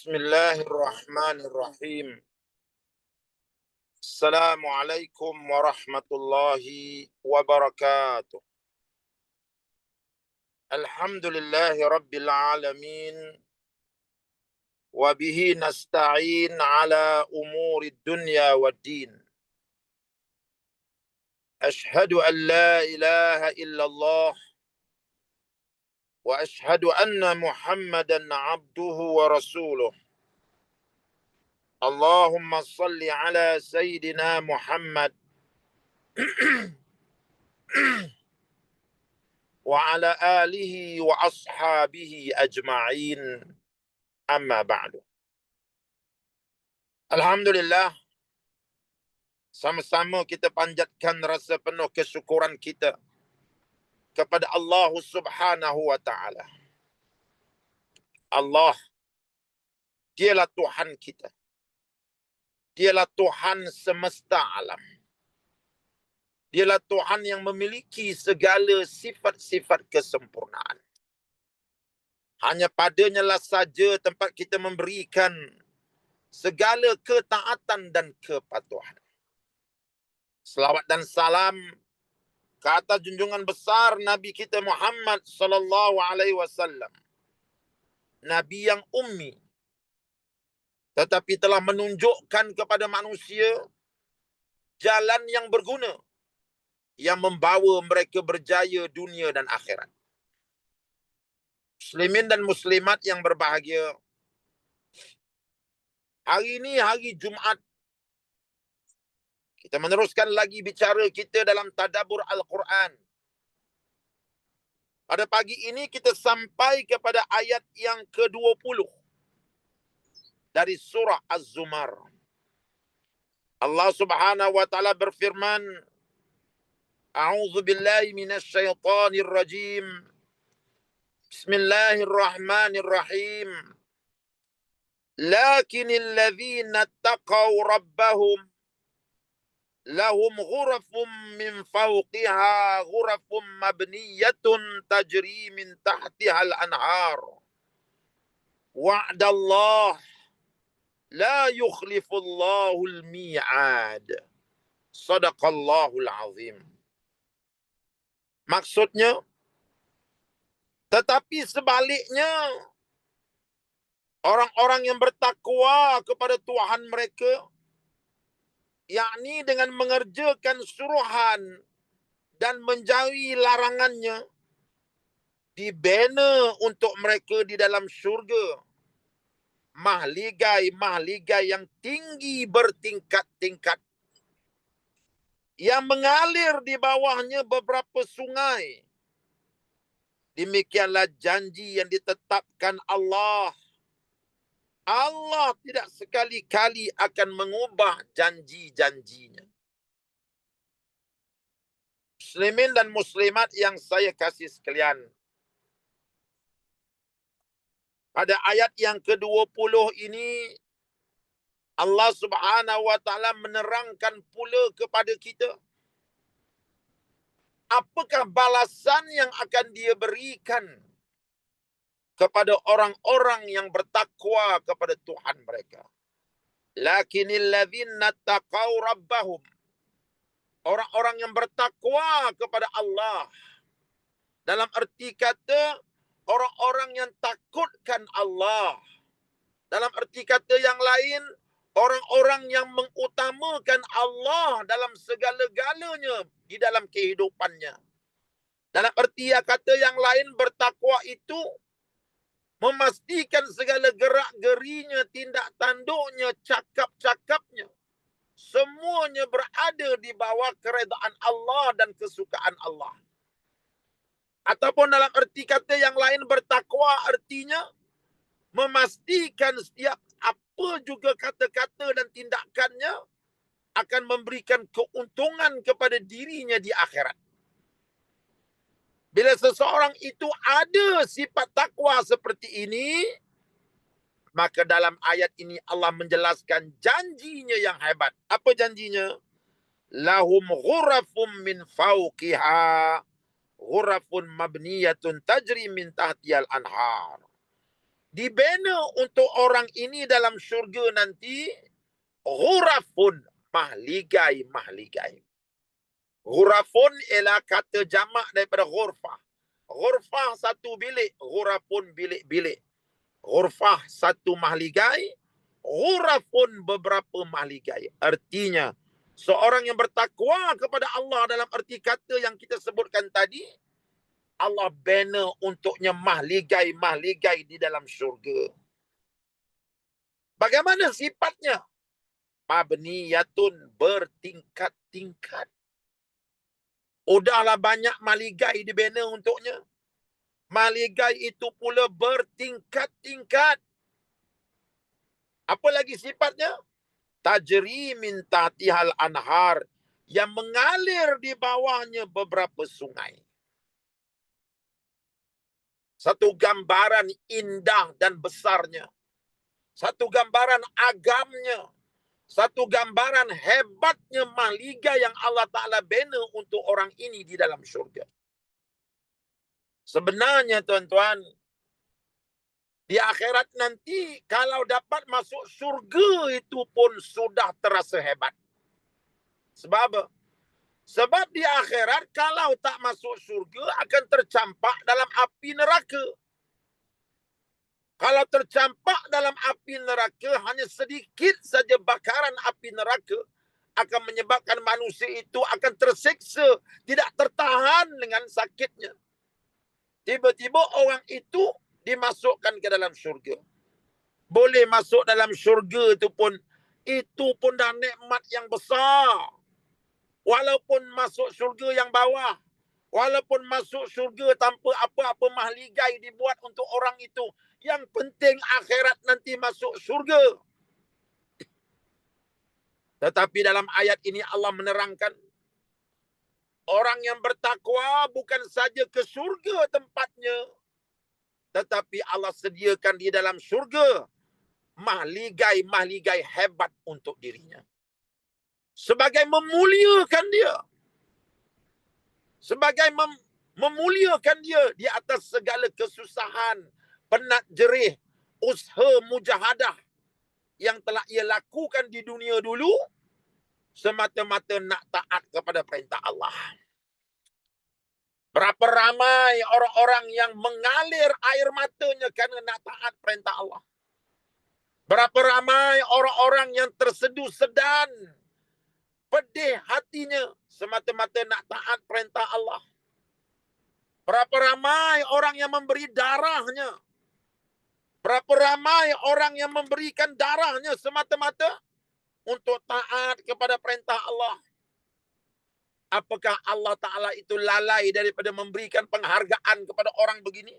بسم الله الرحمن الرحيم. السلام عليكم ورحمة الله وبركاته. الحمد لله رب العالمين. وبه نستعين على أمور الدنيا والدين. أشهد أن لا إله إلا الله وأشهد أن محمدا عبده ورسوله. اللهم صل على سيدنا محمد. وعلى آله وأصحابه أجمعين. أما بعد. Alhamdulillah. Sama-sama kita panjatkan rasa penuh kesyukuran kita. Kepada Allah Subhanahu wa taala. Allah dialah Tuhan kita. Dialah Tuhan semesta alam. Dialah Tuhan yang memiliki segala sifat-sifat kesempurnaan. Hanya padanya lah saja tempat kita memberikan segala ketaatan dan kepatuhan. Selawat dan salam kata junjungan besar Nabi kita Muhammad sallallahu alaihi wasallam. Nabi yang ummi tetapi telah menunjukkan kepada manusia jalan yang berguna yang membawa mereka berjaya dunia dan akhirat. Muslimin dan muslimat yang berbahagia. Hari ini hari Jumaat kita meneruskan lagi bicara kita dalam tadabur Al-Quran. Pada pagi ini kita sampai kepada ayat yang ke-20 dari surah Az-Zumar. Allah Subhanahu wa taala berfirman, A'udzu billahi minasyaitonir rajim. Bismillahirrahmanirrahim. Lakinil ladzina taqaw rabbahum لهم غرف من فوقها غرف مبنية تجري من تحتها الأنهار وعد الله لا يخلف الله الميعاد صدق الله العظيم maksudnya tetapi sebaliknya orang-orang yang bertakwa kepada Tuhan mereka yakni dengan mengerjakan suruhan dan menjauhi larangannya dibina untuk mereka di dalam syurga. Mahligai-mahligai yang tinggi bertingkat-tingkat. Yang mengalir di bawahnya beberapa sungai. Demikianlah janji yang ditetapkan Allah Allah tidak sekali-kali akan mengubah janji-janjinya. Muslimin dan muslimat yang saya kasih sekalian. Pada ayat yang ke-20 ini Allah Subhanahu wa taala menerangkan pula kepada kita apakah balasan yang akan dia berikan kepada orang-orang yang bertakwa kepada Tuhan mereka. Lakinil ladzina taqaw rabbahum. Orang-orang yang bertakwa kepada Allah. Dalam arti kata orang-orang yang takutkan Allah. Dalam arti kata yang lain orang-orang yang mengutamakan Allah dalam segala-galanya di dalam kehidupannya. Dalam arti kata yang lain bertakwa itu memastikan segala gerak-gerinya, tindak tanduknya, cakap-cakapnya semuanya berada di bawah keredaan Allah dan kesukaan Allah. Ataupun dalam erti kata yang lain bertakwa artinya memastikan setiap apa juga kata-kata dan tindakannya akan memberikan keuntungan kepada dirinya di akhirat. Bila seseorang itu ada sifat takwa seperti ini, maka dalam ayat ini Allah menjelaskan janjinya yang hebat. Apa janjinya? Lahum ghurafum min fawqiha ghurafun mabniyatun tajri min tahtiyal anhar. dibina untuk orang ini dalam syurga nanti ghurafun mahligai mahligai. Ghurafun ialah kata jamak daripada ghurfah. Ghurfah satu bilik, ghurafun bilik-bilik. Ghurfah satu mahligai, ghurafun beberapa mahligai. Artinya, seorang yang bertakwa kepada Allah dalam arti kata yang kita sebutkan tadi, Allah bina untuknya mahligai-mahligai di dalam syurga. Bagaimana sifatnya? Mabniyatun bertingkat-tingkat. Udahlah banyak mahligai dibina untuknya. Mahligai itu pula bertingkat-tingkat. Apa lagi sifatnya? Tajri min tatihal anhar yang mengalir di bawahnya beberapa sungai. Satu gambaran indah dan besarnya. Satu gambaran agamnya. Satu gambaran hebatnya maliga yang Allah Ta'ala bina untuk orang ini di dalam syurga. Sebenarnya tuan-tuan, di akhirat nanti kalau dapat masuk syurga itu pun sudah terasa hebat. Sebab? Sebab di akhirat kalau tak masuk syurga akan tercampak dalam api neraka. Kalau tercampak dalam api neraka hanya sedikit saja bakaran api neraka akan menyebabkan manusia itu akan terseksa, tidak tertahan dengan sakitnya. Tiba-tiba orang itu dimasukkan ke dalam syurga. Boleh masuk dalam syurga itu pun itu pun dah nikmat yang besar walaupun masuk syurga yang bawah, walaupun masuk syurga tanpa apa-apa mahligai dibuat untuk orang itu, yang penting akhirat nanti masuk syurga. Tetapi dalam ayat ini Allah menerangkan, orang yang bertakwa bukan saja ke syurga tempatnya, tetapi Allah sediakan di dalam syurga mahligai-mahligai hebat untuk dirinya sebagai memuliakan dia sebagai mem memuliakan dia di atas segala kesusahan penat jerih usaha mujahadah yang telah ia lakukan di dunia dulu semata-mata nak taat kepada perintah Allah berapa ramai orang-orang yang mengalir air matanya kerana nak taat perintah Allah berapa ramai orang-orang yang terseduh sedan pedih hatinya semata-mata nak taat perintah Allah. Berapa ramai orang yang memberi darahnya. Berapa ramai orang yang memberikan darahnya semata-mata untuk taat kepada perintah Allah. Apakah Allah Ta'ala itu lalai daripada memberikan penghargaan kepada orang begini?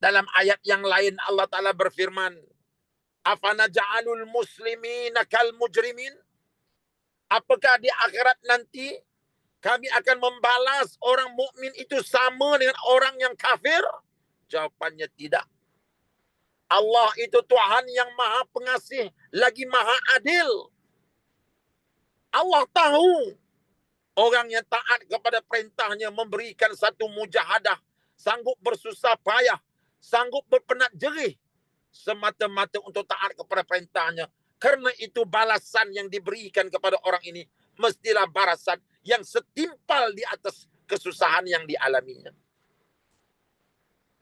Dalam ayat yang lain Allah Ta'ala berfirman, Afana ja'alul muslimina kal mujrimin? apakah di akhirat nanti kami akan membalas orang mukmin itu sama dengan orang yang kafir? Jawapannya tidak. Allah itu Tuhan yang maha pengasih, lagi maha adil. Allah tahu orang yang taat kepada perintahnya memberikan satu mujahadah, sanggup bersusah payah, sanggup berpenat jerih, semata-mata untuk taat kepada perintahnya, karena itu balasan yang diberikan kepada orang ini mestilah balasan yang setimpal di atas kesusahan yang dialaminya.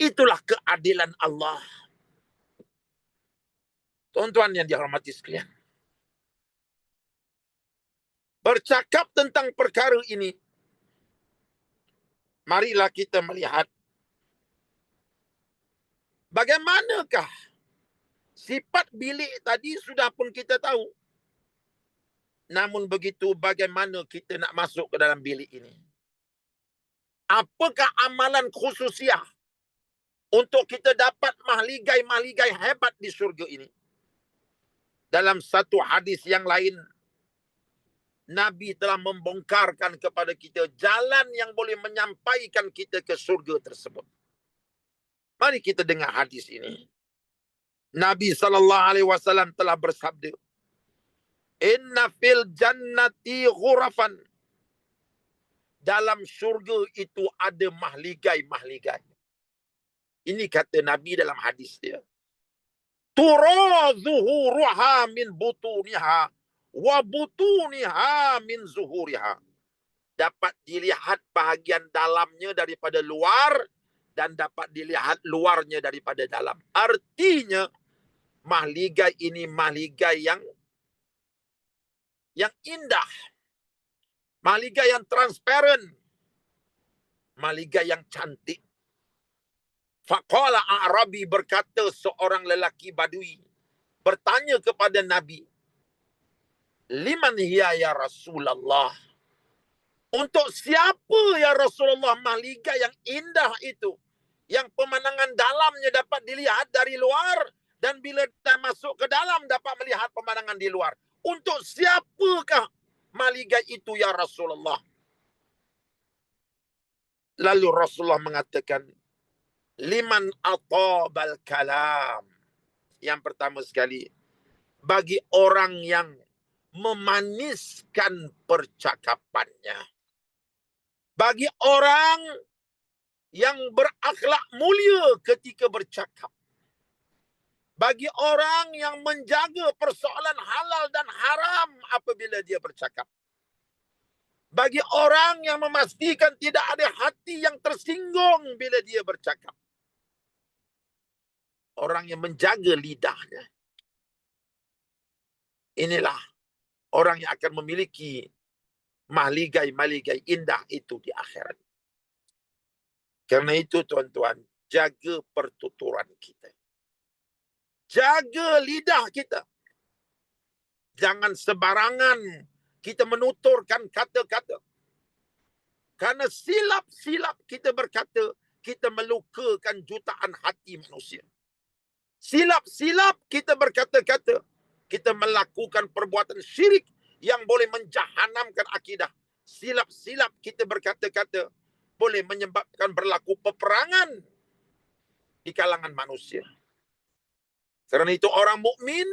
Itulah keadilan Allah. Tuan-tuan yang dihormati sekalian. Bercakap tentang perkara ini, marilah kita melihat bagaimanakah Sifat bilik tadi sudah pun kita tahu. Namun begitu bagaimana kita nak masuk ke dalam bilik ini? Apakah amalan khususiah untuk kita dapat mahligai-mahligai hebat di surga ini? Dalam satu hadis yang lain, Nabi telah membongkarkan kepada kita jalan yang boleh menyampaikan kita ke surga tersebut. Mari kita dengar hadis ini. Nabi sallallahu alaihi wasallam telah bersabda Inna fil jannati ghurafan dalam syurga itu ada mahligai-mahligai Ini kata Nabi dalam hadis dia. Tura zuhuruha min butuniha wa butuniha min zuhuriha. Dapat dilihat bahagian dalamnya daripada luar dan dapat dilihat luarnya daripada dalam. Artinya mahligai ini mahligai yang yang indah. Mahligai yang transparent. Mahligai yang cantik. Faqala Arabi berkata seorang lelaki badui bertanya kepada Nabi, "Liman hiya ya Rasulullah?" Untuk siapa ya Rasulullah mahligai yang indah itu? Yang pemandangan dalamnya dapat dilihat dari luar dan bila kita masuk ke dalam dapat melihat pemandangan di luar. Untuk siapakah maligai itu ya Rasulullah? Lalu Rasulullah mengatakan, liman atabal kalam. Yang pertama sekali, bagi orang yang memaniskan percakapannya. Bagi orang yang berakhlak mulia ketika bercakap bagi orang yang menjaga persoalan halal dan haram apabila dia bercakap. Bagi orang yang memastikan tidak ada hati yang tersinggung bila dia bercakap. Orang yang menjaga lidahnya. Inilah orang yang akan memiliki mahligai-mahligai indah itu di akhirat. Karena itu tuan-tuan, jaga pertuturan kita. Jaga lidah kita. Jangan sebarangan kita menuturkan kata-kata. Karena silap-silap kita berkata, kita melukakan jutaan hati manusia. Silap-silap kita berkata-kata, kita melakukan perbuatan syirik yang boleh menjahanamkan akidah. Silap-silap kita berkata-kata, boleh menyebabkan berlaku peperangan di kalangan manusia. Kerana itu orang mukmin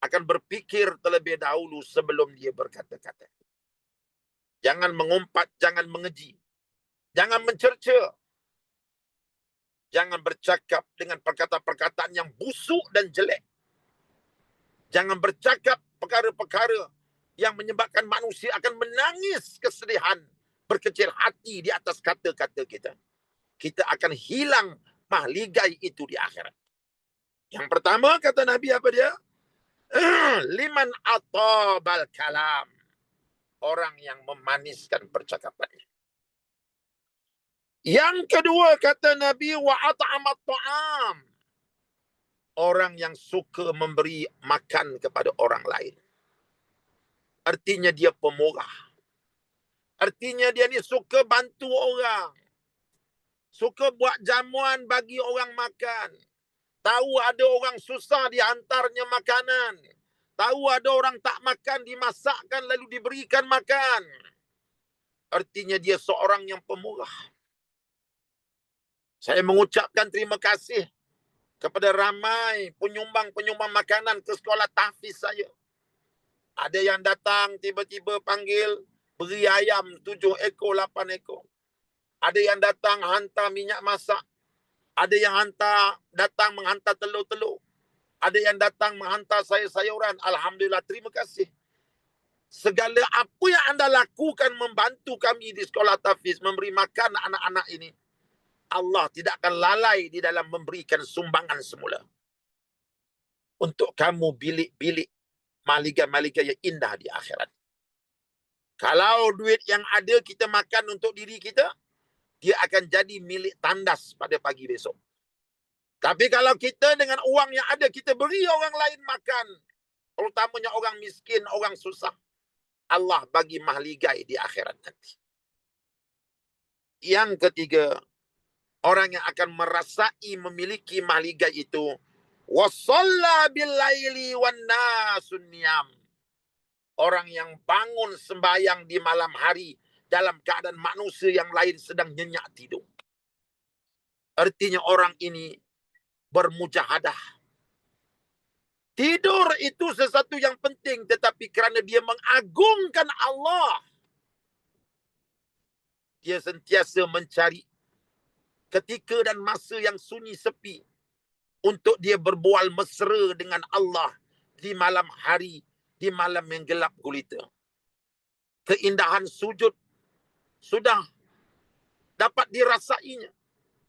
akan berfikir terlebih dahulu sebelum dia berkata-kata. Jangan mengumpat, jangan mengeji. Jangan mencerca. Jangan bercakap dengan perkataan-perkataan yang busuk dan jelek. Jangan bercakap perkara-perkara yang menyebabkan manusia akan menangis kesedihan, berkecil hati di atas kata-kata kita. Kita akan hilang mahligai itu di akhirat. Yang pertama kata Nabi apa dia? Liman atabal kalam. Orang yang memaniskan percakapannya. Yang kedua kata Nabi wa at'amat ta'am. Orang yang suka memberi makan kepada orang lain. Artinya dia pemurah. Artinya dia ni suka bantu orang. Suka buat jamuan bagi orang makan. Tahu ada orang susah diantarnya makanan. Tahu ada orang tak makan dimasakkan lalu diberikan makan. Artinya dia seorang yang pemurah. Saya mengucapkan terima kasih kepada ramai penyumbang-penyumbang makanan ke sekolah tahfiz saya. Ada yang datang tiba-tiba panggil beri ayam tujuh ekor, lapan ekor. Ada yang datang hantar minyak masak ada yang hantar datang menghantar telur-telur. Ada yang datang menghantar saya sayuran. Alhamdulillah, terima kasih. Segala apa yang anda lakukan membantu kami di sekolah tafiz, memberi makan anak-anak ini. Allah tidak akan lalai di dalam memberikan sumbangan semula. Untuk kamu bilik-bilik malika-malika yang indah di akhirat. Kalau duit yang ada kita makan untuk diri kita, dia akan jadi milik tandas pada pagi besok. Tapi kalau kita dengan uang yang ada, kita beri orang lain makan. Terutamanya orang miskin, orang susah. Allah bagi mahligai di akhirat nanti. Yang ketiga, orang yang akan merasai memiliki mahligai itu. Wasalla billaili wan nasun Orang yang bangun sembahyang di malam hari dalam keadaan manusia yang lain sedang nyenyak tidur. Artinya orang ini bermujahadah. Tidur itu sesuatu yang penting tetapi kerana dia mengagungkan Allah. Dia sentiasa mencari ketika dan masa yang sunyi sepi untuk dia berbual mesra dengan Allah di malam hari, di malam yang gelap gulita. Keindahan sujud sudah dapat dirasainya.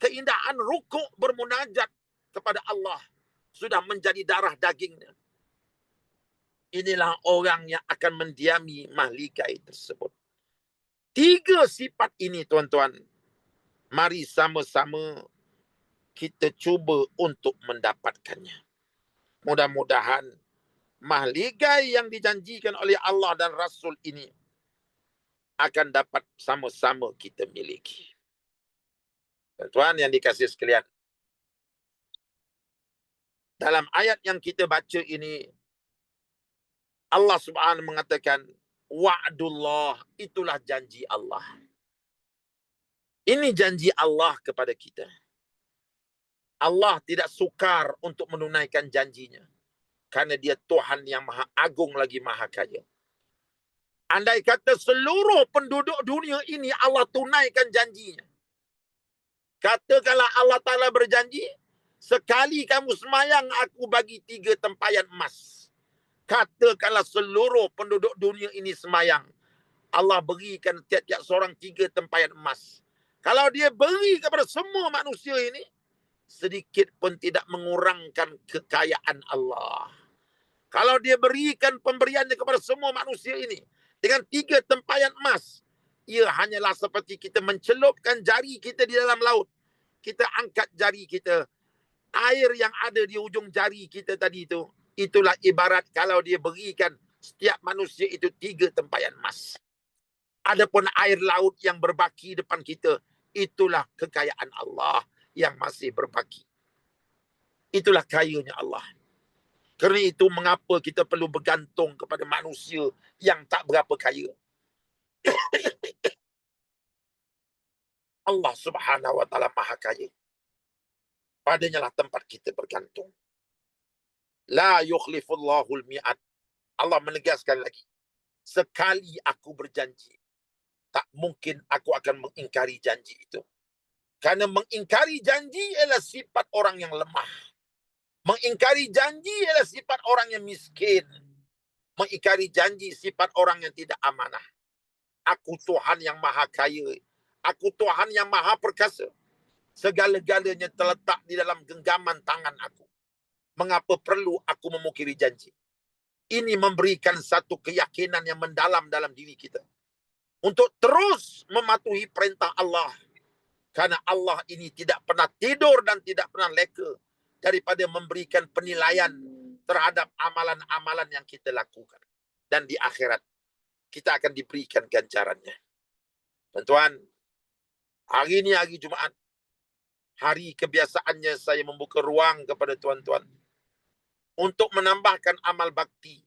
Keindahan rukuk bermunajat kepada Allah sudah menjadi darah dagingnya. Inilah orang yang akan mendiami mahligai tersebut. Tiga sifat ini tuan-tuan. Mari sama-sama kita cuba untuk mendapatkannya. Mudah-mudahan mahligai yang dijanjikan oleh Allah dan Rasul ini akan dapat sama-sama kita miliki. Tuan yang dikasih sekalian. Dalam ayat yang kita baca ini, Allah subhanahu mengatakan, Wa'dullah, itulah janji Allah. Ini janji Allah kepada kita. Allah tidak sukar untuk menunaikan janjinya. Karena dia Tuhan yang maha agung lagi maha kaya. Andai kata seluruh penduduk dunia ini Allah tunaikan janjinya. Katakanlah Allah Ta'ala berjanji, sekali kamu semayang aku bagi tiga tempayan emas. Katakanlah seluruh penduduk dunia ini semayang. Allah berikan tiap-tiap seorang tiga tempayan emas. Kalau dia beri kepada semua manusia ini, sedikit pun tidak mengurangkan kekayaan Allah. Kalau dia berikan pemberiannya kepada semua manusia ini dengan tiga tempayan emas, ia hanyalah seperti kita mencelupkan jari kita di dalam laut. Kita angkat jari kita. Air yang ada di ujung jari kita tadi itu, itulah ibarat kalau dia berikan setiap manusia itu tiga tempayan emas. Adapun air laut yang berbaki depan kita, itulah kekayaan Allah yang masih berbaki. Itulah kayanya Allah. Kerana itu mengapa kita perlu bergantung kepada manusia yang tak berapa kaya. Allah subhanahu wa ta'ala maha kaya. Padanya lah tempat kita bergantung. La yukhlifullahul mi'at. Allah menegaskan lagi. Sekali aku berjanji. Tak mungkin aku akan mengingkari janji itu. Karena mengingkari janji adalah sifat orang yang lemah. Mengingkari janji adalah sifat orang yang miskin. Mengingkari janji sifat orang yang tidak amanah. Aku Tuhan yang maha kaya. Aku Tuhan yang maha perkasa. Segala-galanya terletak di dalam genggaman tangan aku. Mengapa perlu aku memukiri janji? Ini memberikan satu keyakinan yang mendalam dalam diri kita. Untuk terus mematuhi perintah Allah karena Allah ini tidak pernah tidur dan tidak pernah leka daripada memberikan penilaian terhadap amalan-amalan yang kita lakukan. Dan di akhirat, kita akan diberikan ganjarannya. Tuan-tuan, hari ini hari Jumaat. Hari kebiasaannya saya membuka ruang kepada tuan-tuan. Untuk menambahkan amal bakti.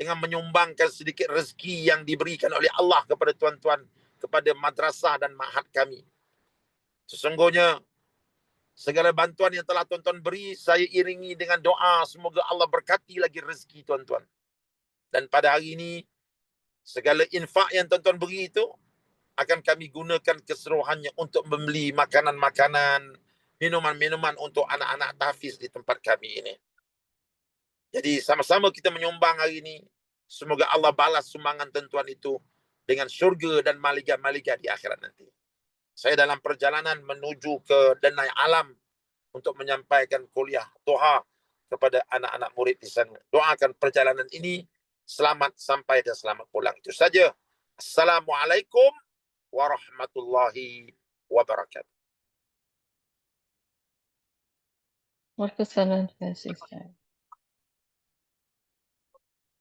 Dengan menyumbangkan sedikit rezeki yang diberikan oleh Allah kepada tuan-tuan. Kepada madrasah dan mahat kami. Sesungguhnya segala bantuan yang telah tuan-tuan beri saya iringi dengan doa semoga Allah berkati lagi rezeki tuan-tuan. Dan pada hari ini segala infak yang tuan-tuan beri itu akan kami gunakan keseluruhannya untuk membeli makanan-makanan, minuman-minuman untuk anak-anak tahfiz di tempat kami ini. Jadi sama-sama kita menyumbang hari ini. Semoga Allah balas sumbangan tuan-tuan itu dengan syurga dan maliga-maliga di akhirat nanti saya dalam perjalanan menuju ke Denai Alam untuk menyampaikan kuliah doa kepada anak-anak murid di sana. Doakan perjalanan ini selamat sampai dan selamat pulang. Itu saja. Assalamualaikum warahmatullahi wabarakatuh. Waalaikumsalam.